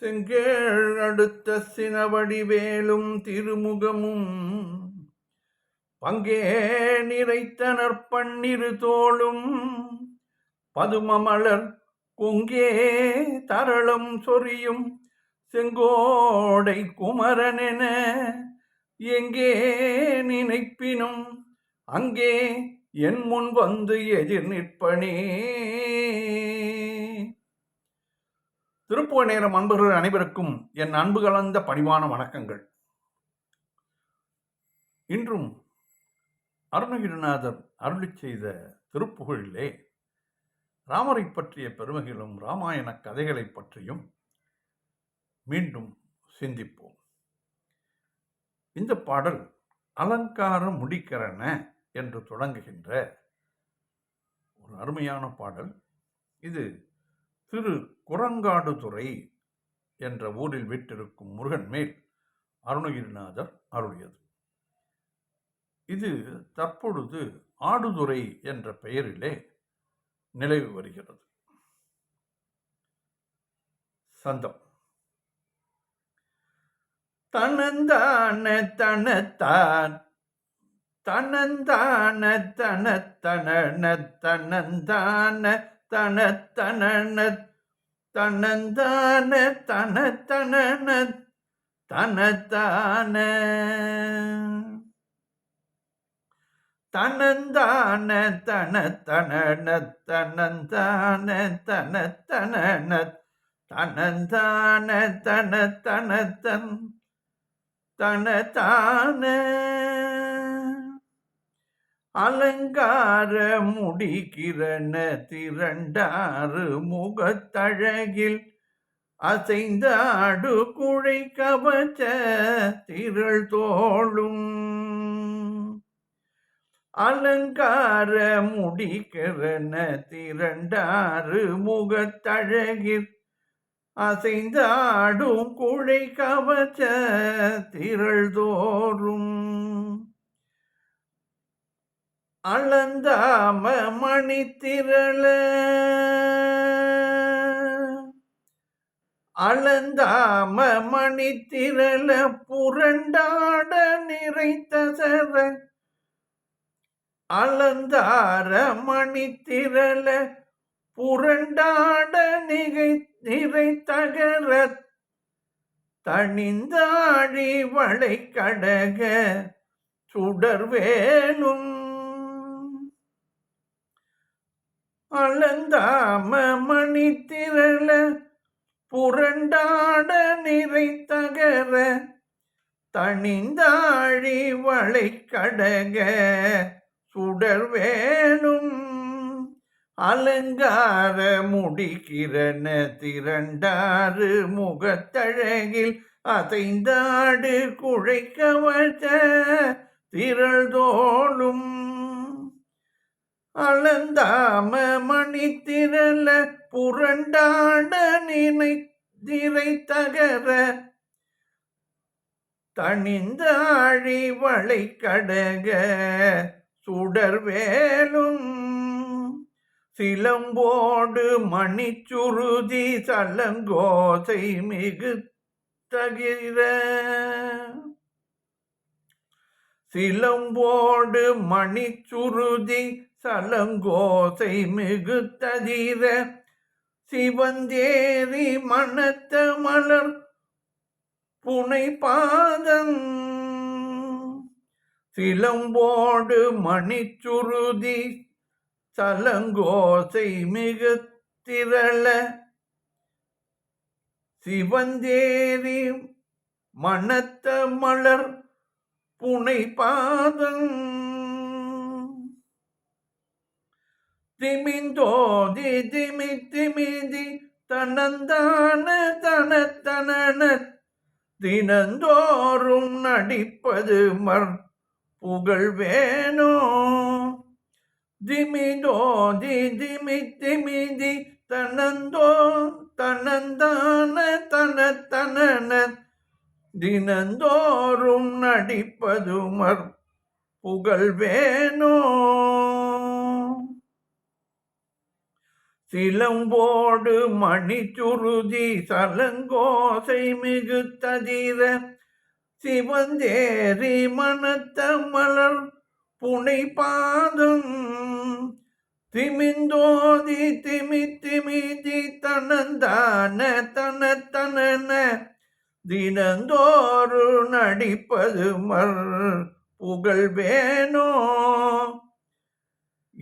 செங்கேழ் அடுத்த சினவடிவேலும் திருமுகமும். பங்கே நிறைத்தனர் பன்னிரு தோளும். பதுமமலர் குங்கே தரளம் சொரியும். செங்கோடை குமரனென எங்கே நினைப்பினும். அங்கே என் முன் வந்து எதிர் நிற்பனே. திருப்புவ நேரம் அன்பர்கள் அனைவருக்கும் என் அன்பு கலந்த பணிவான வணக்கங்கள். இன்றும் அருணகிரிநாதர் அருளி செய்த திருப்புகழிலே ராமரை பற்றிய பெருமைகளும் ராமாயண கதைகளை பற்றியும் மீண்டும் சிந்திப்போம். இந்த பாடல் அலங்கார முடிக்கிறன என்று தொடங்குகின்ற ஒரு அருமையான பாடல். இது திரு குரங்காடுதுறை என்ற ஊரில் விட்டிருக்கும் முருகன் மேல் அருணகிரிநாதர் அருளியது. இது தற்பொழுது ஆடுதுறை என்ற பெயரிலே நிலவு வருகிறது. சந்தம். தனந்தான தனத்தான் தனந்தான தனத்தன தனந்தான தனத்தன தனந்தான தனத்தன தனத்தான தனந்தான தனத்தன தனந்தான தனத்தன தனந்தான தனத்தனத்தன் தனத்தான அலங்கார முடிக்கிறன திரண்டாறு முகத்தழகில் அசைந்தாடு குழை கவச்ச திரள் தோளும். அலங்கார முடிக்கிறன திரண்டாறு முகத்தழகில் அசைந்தாடும் குழை கவச்ச திரள் தோறும். அளந்தாம மணி திரள. அளந்தாம மணி திரள புரண்டாட நிறைத்த அளந்தார மணி திரள புரண்டாட நிகை நிறைத்தகர தகர தணிந்தாழி வளை கடக சுடர்வேலும் அளந்தாம மணி திரள புரண்டாட நிறை தகர தணிந்தாழி வளை கடக சுடர்வேலும் அலங்கார முடிக்கிறன திரண்டாறு முகத்தழகில் அதைந்தாடு குழைக்க வச்ச திரள் தோளும். அளந்தாம மணி திரள புரண்டாட நினை திரை தகர தணிந்தாழி வளை கடக சுடர்வேலும் சிலம்போடு மணிச்சுருதி சலங்கோசை மிகு தகிர. சிலம்போடு மணிச்சுருதி சலங்கோசை மிகு சிவந்தேரி மணத்த மலர் புனை பாதம் சிலம்போடு மணிச்சுருதி சலங்கோசை மிகு திரள சிவந்தேரி மணத்த மலர் புனை பாதம் திமிந்தோதி திமி திமிதி தனந்தான தனத்தன தினந்தோறும் நடிப்பது மர் புகழ் வேணோ? திமிதோதி திமி திமிதி தனந்தோ தனந்தான தனத்தன தினந்தோறும் நடிப்பது மர் புகழ் வேணோ? சிலம்போடு மணிச்சுருதி சலங்கோசை மிகுத்ததிர சிவந்தேரி மனத்த மலர் புனை பாதம் திமிந்தோதி திமி திமிதி தனந்தான தன தனன. தினந்தோறு நடிப்பது மர் புகழ் வேணோ.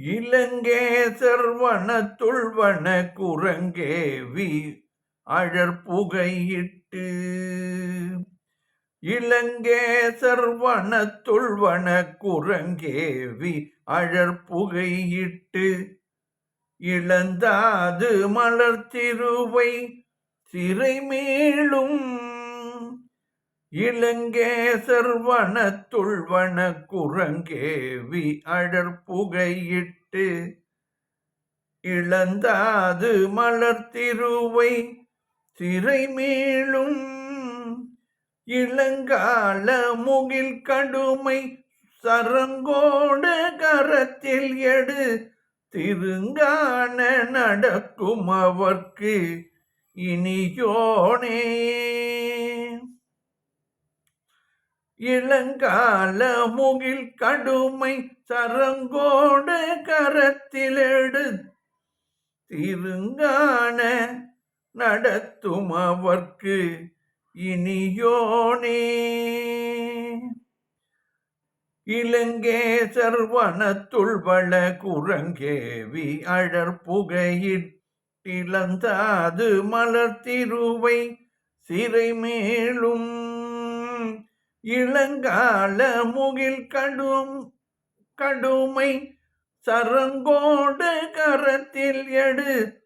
இலங்கேசர் வனத்துள்வன குரங்கேவி அழற்புகையிட்டு இலங்கேசர் வனத்துள்வன குரங்கேவி அழற்புகையிட்டு இழந்தாது மலர்த்திருவை சிறை மேலும் இளங்கேசர் வனத்துள்வன குரங்கேவி அழற்புகையிட்டு இழந்தாது மலர்த்திருவை சிறை மேலும் இளங்கால முகில் கடுமை சரங்கோடு கரத்தில் எடு திருங்கான நடக்கும் அவர்க்கு இனியோனே. இளங்கால முகில் கடுமை சரங்கோடு கரத்தில் எடு திருங்கான நடத்தும் அவர்க்கு இனியோனே இலங்கேசர் வனத்துள்வள குரங்கேவி அழற்புகையிட்டிளந்தாது மலர் திருவை சிறை மேலும் இளங்கால முகில் கடும் கடுமை சரங்கோடு கரத்தில் எடு.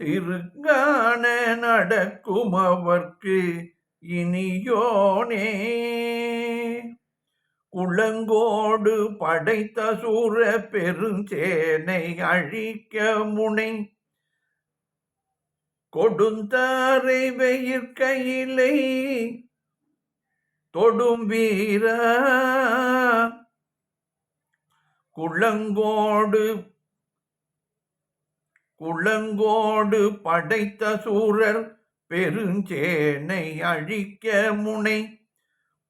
திருங்கான நடக்கும் அவர்க்கு இனியோனே. குளங்கோடு படைத்த சூர பெருஞ்சேனை அழிக்க முனை. கொடுந்தாரை வெயிற்கையிலை தொடும் வீர குளங்கோடு குளங்கோடு படைத்த சூரர் பெருஞ்சேனை அழிக்க முனை.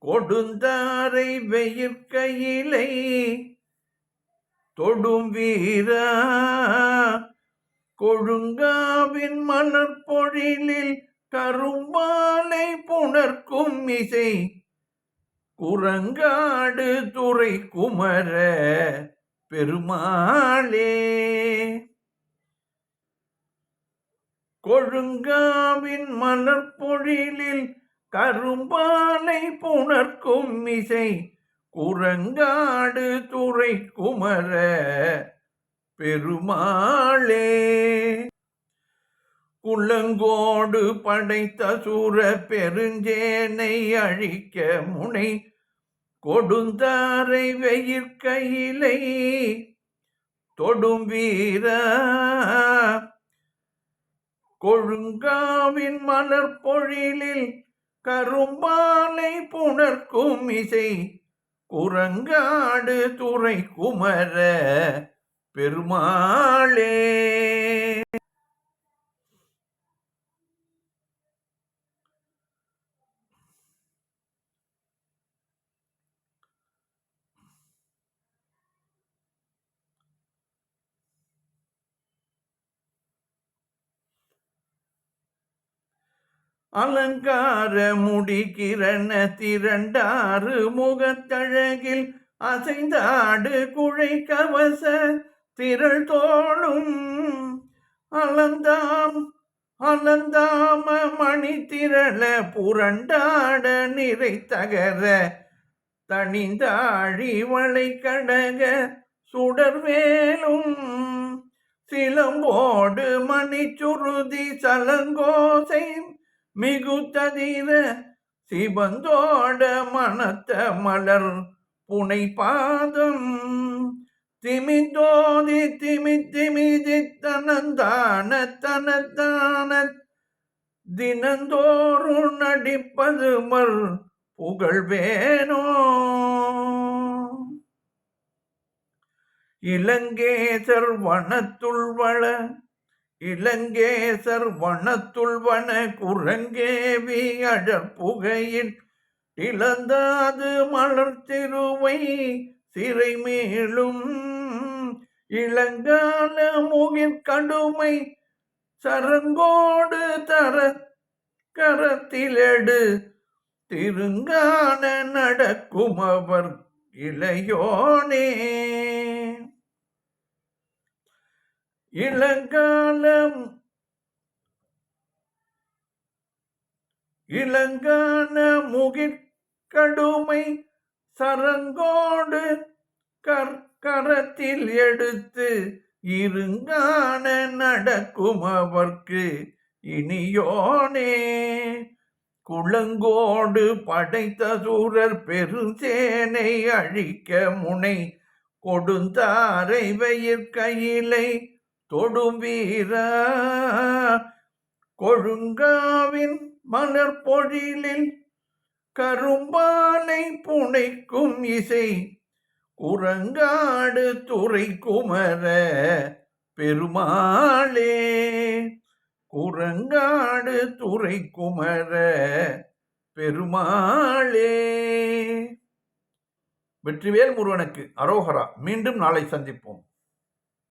கொடுந்தாரை வெயிற்கையிலை தொடும் வீர கொழுங்காவின் மலர்பொழிலில் கரும்பாலை புணர்க்கும் இசை. குரங்காடு துறை குமர பெருமாளே. கொழுங்காவின் மலர்பொழிலில் கரும்பாலை புணர்க்கும் இசை குரங்காடு துறை குமர பெருமாளே. குள்ளங்கோடு படைத்த சூர பெருஞ்சேனை அழிக்க முனை கொடுந்தாரை வெயிற்கையிலை தொடும் வீர கொழுங்காவின் மலர் பொழிலில் கரும்பாலை புணர்க்கும் இசை குரங்காடு துறை குமர பெருமாளே. அலங்கார முடிகிரண திரண்டாறு முகத்தழகில் அசைந்தாடு குழை கவச திரள் தோளும். அலந்தாம் அலந்தாம மணி திரள புரண்டாட நிறை தகர தனிந்தாழி வளை கடக சுடர்வேலும் சிலம்போடு மணிச்சுருதி சலங்கோசை மிகுத்ததீர சிவந்தோட மனத்த மலர் புனை பாதம் திமிதோதி திமி திமிதி தனந்தான தனத்தான தினந்தோறும் நடிப்பது மர் புகழ் வேணோ இலங்கேசர் வனத்துள் வள இளங்கேசர் வனத்துள்வன குரங்கேவி அழற்புகையின் இழந்தாது மலர் திருவை சிறை மேலும் இளங்கால முகிர் கடுமை சரங்கோடு தர கரத்திலெடு திருங்கான நடக்கும் அவர் இளையோனே. இளங்காலம். இளங்கான முகிற்கடுமை சரங்கோடு கற்கரத்தில் எடுத்து இருங்கான நடக்கும் அவர்க்கு இனியோனே. குளங்கோடு படைத்த சூரர் பெருஞ்சேனை அழிக்க முனை கொடுந்தாரை வயிற் கையிலை தொடும் வீர கொழுங்காவின் மலர் பொழிலில் கரும்பாலை புனைக்கும் இசை குரங்காடு துறை குமர பெருமாளே. குரங்காடு துறை குமர பெருமாளே. வெற்றிவேல் முருகனுக்கு அரோகரா. மீண்டும் நாளை சந்திப்போம்.